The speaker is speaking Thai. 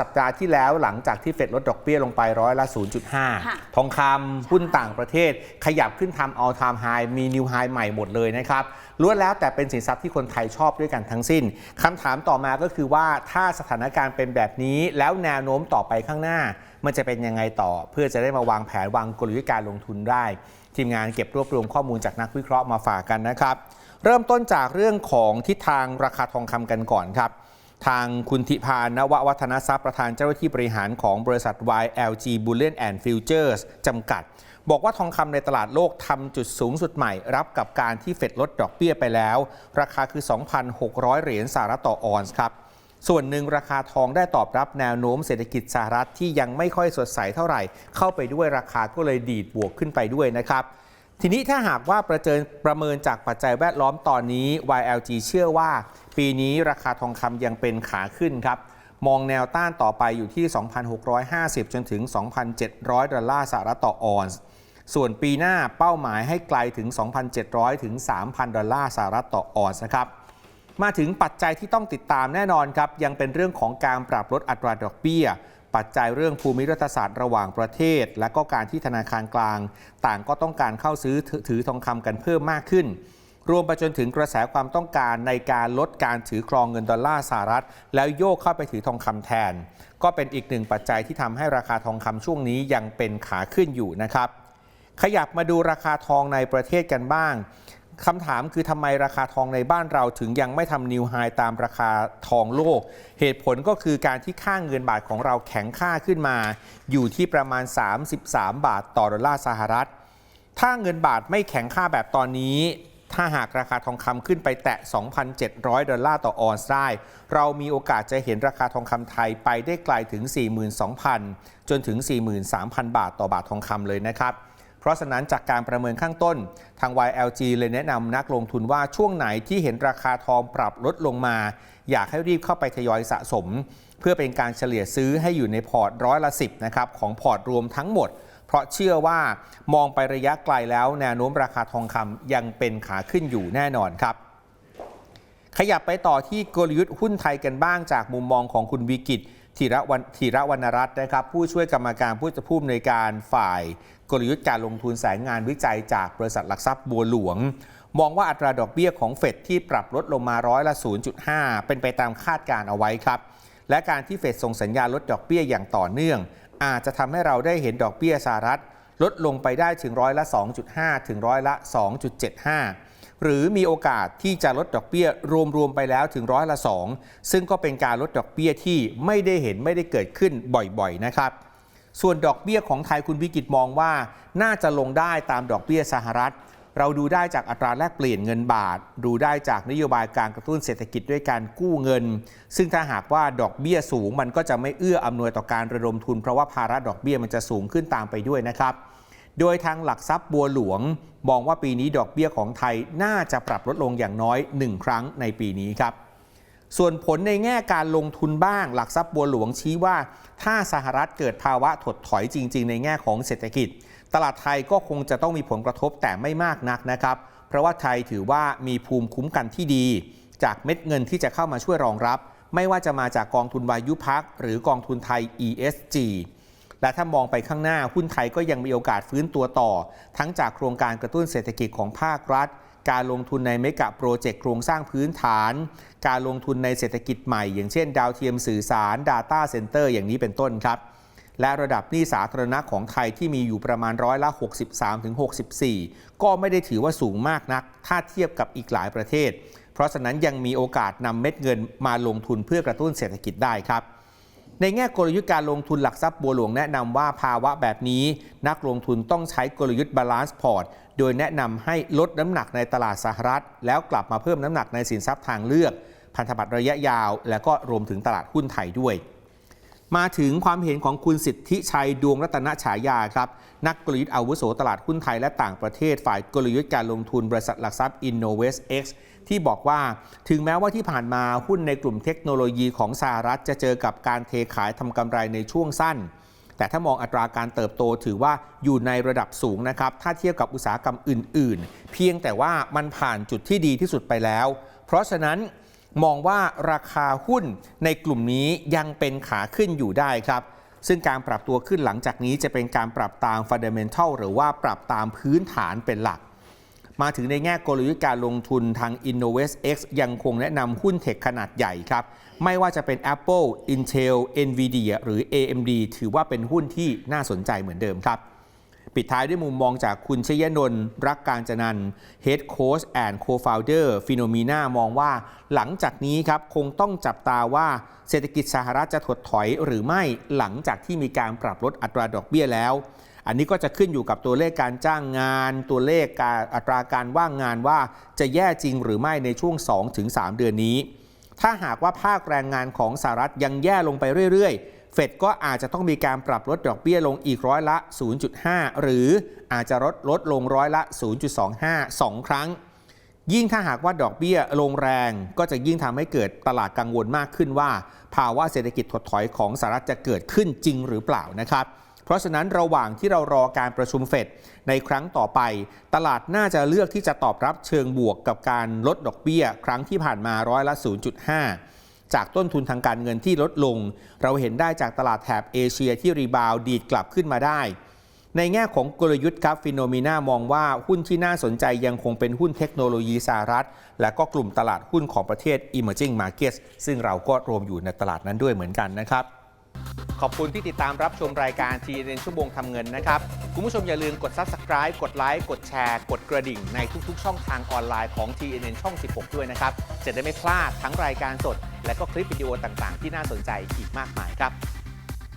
สัปดาห์ที่แล้วหลังจากที่เฟดลดดอกเบี้ยลงไปร้อยละ 0.5 ทองคำหุ้นต่างประเทศ ขยับขึ้นทำ all time high มี new high ใหม่หมดเลยนะครับล้วนแล้วแต่เป็นสินทรัพย์ที่คนไทยชอบด้วยกันทั้งสิ้นคำถามต่อมาก็คือว่าถ้าสถานการณ์เป็นแบบนี้ แล้วแนวโน้มต่อไปข้างหน้า มันจะเป็นยังไงต่อ เพื่อจะได้มาวางแผนวางกลยุทธ์การลงทุนได้ ทีมงานเก็บรวบรวมข้อมูลจากนักวิเคราะห์มาฝากกันนะครับเริ่มต้นจากเรื่องของทิศทางราคาทองคำกันก่อนครับ ทางคุณธิพานววัฒนทรัพย์ประธานเจ้าหน้าที่บริหารของบริษัท YLG Bullion and Futures จำกัด บอกว่าทองคำในตลาดโลกทำจุดสูงสุดใหม่ รับกับการที่เฟดลดดอกเบี้ยไปแล้ว ราคาคือ 2,600 เหรียญสหรัฐต่อออนซ์ครับส่วนหนึ่งราคาทองได้ตอบรับแนวโน้มเศรษฐกิจสหรัฐที่ยังไม่ค่อยสดใสเท่าไหร่ เข้าไปด้วยราคาก็เลยดีดบวกขึ้นไปด้วยนะครับ ทีนี้ถ้าหากว่าประเจิประเมินจากปัจจัยแวดล้อมตอนนี้ YLG เชื่อว่า ปีนี้ราคาทองคำยังเป็นขาขึ้นครับ มองแนวต้านต่อไปอยู่ที่ 2,650 จนถึง 2,700 ดอลลาร์สหรัฐต่อออนซ์ส่วนปีหน้าเป้าหมายให้ไกลถึง 2,700 ถึง 3,000 ดอลลาร์สหรัฐต่อออนซ์นะครับ มาถึงปัจจัยที่ต้องติดตามแน่นอนครับ ยังเป็นเรื่องของการปรับลดอัตราดอกเบี้ย ปัจจัยเรื่องภูมิรัฐศาสตร์ระหว่างประเทศ และก็การที่ธนาคารกลาง ต่างก็ต้องการเข้าซื้อถือทองคำกันเพิ่มมากขึ้น รวมไปจนถึงกระแสความต้องการในการลดการถือครองเงินดอลลาร์สหรัฐ แล้วโยกเข้าไปถือทองคำแทน ก็เป็นอีกหนึ่งปัจจัยที่ทำให้ราคาทองคำช่วงนี้ยังเป็นขาขึ้นอยู่นะครับ ขยับมาดูราคาทองในประเทศกันบ้าง คำถามคือทำไมราคาทองในบ้านเราถึงยังไม่ทำนิวไฮตามราคาทองโลก เหตุผลก็คือการที่ค่าเงินบาทของเราแข็งค่าขึ้นมา อยู่ที่ประมาณ 33 บาทต่อดอลลาร์สหรัฐ ถ้าเงินบาทไม่แข็งค่าแบบตอนนี้ ถ้าหากราคาทองคำขึ้นไปแตะ 2,700 ดอลลาร์ต่อออนซ์ได้ เรามีโอกาสจะเห็นราคาทองคำไทยไปได้ไกลถึง 42,000 จนถึง 43,000 บาทต่อบาททองคำเลยนะครับ เพราะฉะนั้นจากการประเมินข้างต้น ทาง YLG เลยแนะนำนักลงทุนว่าช่วงไหนที่เห็นราคาทองปรับลดลงมา อยากให้รีบเข้าไปทยอยสะสม เพื่อเป็นการเฉลี่ยซื้อให้อยู่ในพอร์ตร้อยละ10นะครับของพอร์ตรวมทั้งหมด เพราะเชื่อว่ามองไประยะไกลแล้วแนวโน้มราคาทองคำยังเป็นขาขึ้นอยู่แน่นอนครับขยับไปต่อที่กลยุทธ์หุ้นไทยกันบ้างจากมุมมองของคุณวิกิต ธีระวันธีระวรรณรัตน์นะครับ ผู้ช่วยกรรมการผู้จะผู้อำนวยการฝ่ายกลยุทธ์การลงทุนแสายงานวิจัยจากบริษัทหลักทรัพย์บัวหลวง มองว่าอัตราดอกเบี้ยของเฟดที่ปรับลดลงมาร้อยละ 0.5 เป็นไปตามคาดการเอาไว้ครับ และการที่เฟดส่งสัญญาลดดอกเบี้ยอย่างต่อเนื่อง อาจจะทำให้เราได้เห็นดอกเบี้ยสหรัฐ ลดลงไปได้ถึงร้อยละ 2.5 ถึงร้อยละ 2.75 หรือมีโอกาสที่จะลดดอกเบี้ยรวมๆไปแล้วถึงร้อยละ 2 ซึ่งก็เป็นการลดดอกเบี้ยที่ไม่ได้เห็นไม่ได้เกิดขึ้นบ่อยๆนะครับ ส่วนดอกเบี้ยของไทยคุณวิกิตมองว่า น่าจะลงได้ตามดอกเบี้ยสหรัฐ เราดูได้จากอัตราแลกเปลี่ยนเงินบาท ดูได้จากนโยบายการกระตุ้นเศรษฐกิจด้วยการกู้เงิน ซึ่งถ้าหากว่าดอกเบี้ยสูงมันก็จะไม่เอื้ออำนวยต่อการระดมทุน เพราะว่าภาระดอกเบี้ยมันจะสูงขึ้นตามไปด้วยนะครับ โดยทางหลักทรัพย์บัวหลวง มองว่าปีนี้ดอกเบี้ยของไทยน่าจะปรับลดลงอย่างน้อย 1 ครั้งในปีนี้ครับส่วนผลในแง่การลงทุนบ้าง หลักทรัพย์บัวหลวงชี้ว่า ถ้าสหรัฐเกิดภาวะถดถอยจริง ๆ ในแง่ของเศรษฐกิจ ตลาดไทยก็คงจะต้องมีผลกระทบแต่ไม่มากนักนะครับ เพราะว่าไทยถือว่ามีภูมิคุ้มกันที่ดี จากเม็ดเงินที่จะเข้ามาช่วยรองรับ ไม่ว่าจะมาจากกองทุนวายุพักหรือกองทุนไทย ESG และถ้ามองไปข้างหน้าหุ้นไทยก็ยังมีโอกาสฟื้นตัวต่อ ทั้งจากโครงการกระตุ้นเศรษฐกิจของภาครัฐ การลงทุนในเมกะโปรเจกต์โครงสร้างพื้นฐาน การลงทุนในเศรษฐกิจใหม่ อย่างเช่น ดาวเทียมสื่อสาร Data Center อย่างนี้เป็นต้นครับ และระดับหนี้สาธารณะของไทยที่มีอยู่ประมาณร้อยละ 63-64 ก็ไม่ได้ถือว่าสูงมากนัก ถ้าเทียบกับอีกหลายประเทศ เพราะฉะนั้นยังมีโอกาสนำเม็ดเงินมาลงทุนเพื่อกระตุ้นเศรษฐกิจได้ครับ ในแง่กลยุทธ์การลงทุนหลักทรัพย์บัวหลวงแนะนำว่าภาวะแบบนี้ นักลงทุนต้องใช้กลยุทธ์บาลานซ์พอร์ตโดยแนะนำให้ลดน้ำหนักในตลาดสหรัฐ แล้วกลับมาเพิ่มน้ำหนักในสินทรัพย์ทางเลือก พันธบัตรระยะยาว และก็รวมถึงตลาดหุ้นไทยด้วย มาถึงความเห็นของคุณสิทธิชัยดวงรัตนฉายาครับ นักกลยุทธ์อาวุโสตลาดหุ้นไทยและต่างประเทศฝ่ายกลยุทธ์การลงทุนบริษัทหลักทรัพย์ Innovest X ที่บอกว่าถึงแม้ว่าที่ผ่านมาหุ้นในกลุ่มเทคโนโลยีของสหรัฐจะเจอกับการเทขายทำกำไรในช่วงสั้น แต่ถ้ามองอัตราการเติบโตถือว่าอยู่ในระดับสูงนะครับ ถ้าเทียบกับอุตสาหกรรมอื่น ๆ เพียงแต่ว่ามันผ่านจุดที่ดีที่สุดไปแล้ว เพราะฉะนั้น มองว่าราคาหุ้นในกลุ่มนี้ยังเป็นขาขึ้นอยู่ได้ครับ ซึ่งการปรับตัวขึ้นหลังจากนี้จะเป็นการปรับตามฟันเดเมนทัลหรือว่าปรับตามพื้นฐานเป็นหลัก มาถึงในแง่กลยุทธ์การลงทุนทาง InnovestX ยังคงแนะนำหุ้นเทคขนาดใหญ่ครับ ไม่ว่าจะเป็น Apple, Intel, Nvidia หรือ AMD ถือว่าเป็นหุ้นที่น่าสนใจเหมือนเดิมครับ ปิดท้ายด้วยมุมมองจากคุณชยนนท์รักการจนัน Head Coach and Co-founder p h e n o m e n a มองว่าหลังจากนี้ครับคงต้องจับตาว่าเศรษฐกิจสหรัฐจะถดถอยหรือไม่หลังจากที่มีการปรับลดอัตราดอกเบี้ยแล้ว อันนี้ก็จะขึ้นอยู่กับตัวเลขการจ้างงาน ตัวเลขการอัตราการว่างงานว่าจะแย่จริงหรือไม่ในช่วง 2-3 เดือนนี้ ถ้าหากว่าภาคแรงงานของสหรัฐยังแย่ลงไปเรื่อยๆ เฟดก็อาจจะต้องมีการปรับลดดอกเบี้ยลงอีกร้อยละ 0.5 หรืออาจจะลดลดลงร้อยละ 0.25 2 ครั้ง ยิ่งถ้าหากว่าดอกเบี้ยลงแรงก็จะยิ่งทำให้เกิดตลาดกังวลมากขึ้นว่า ภาวะเศรษฐกิจถดถอยของสหรัฐจะเกิดขึ้นจริงหรือเปล่านะครับเพราะฉะนั้นระหว่างที่เรารอการประชุมเฟดในครั้งต่อไป ตลาดน่าจะเลือกที่จะตอบรับเชิงบวกกับการลดดอกเบี้ย ครั้งที่ผ่านมาร้อยละ 0.5 จากต้นทุนทางการเงินที่ลดลง เราเห็นได้จากตลาดแถบเอเชียที่รีบาวดีดกลับขึ้นมาได้ ในแง่ของกลยุทธ์ครับฟิโนมีนามองว่าหุ้นที่น่าสนใจยังคงเป็นหุ้นเทคโนโลยีสหรัฐ และก็กลุ่มตลาดหุ้นของประเทศ Emerging Markets ซึ่งเราก็รวมอยู่ในตลาดนั้นด้วยเหมือนกันนะครับขอบคุณที่ติดตามรับชมรายการ TNN ชั่วโมงทำเงินนะครับ คุณผู้ชมอย่าลืมกด Subscribe กดไลค์กดแชร์ กดกระดิ่งในทุกๆ ช่องทางออนไลน์ของ TNN ช่อง 16 ด้วยนะครับ จะได้ไม่พลาดทั้งรายการสด และก็คลิปวิดีโอต่างๆ ที่น่าสนใจอีกมากมายครับ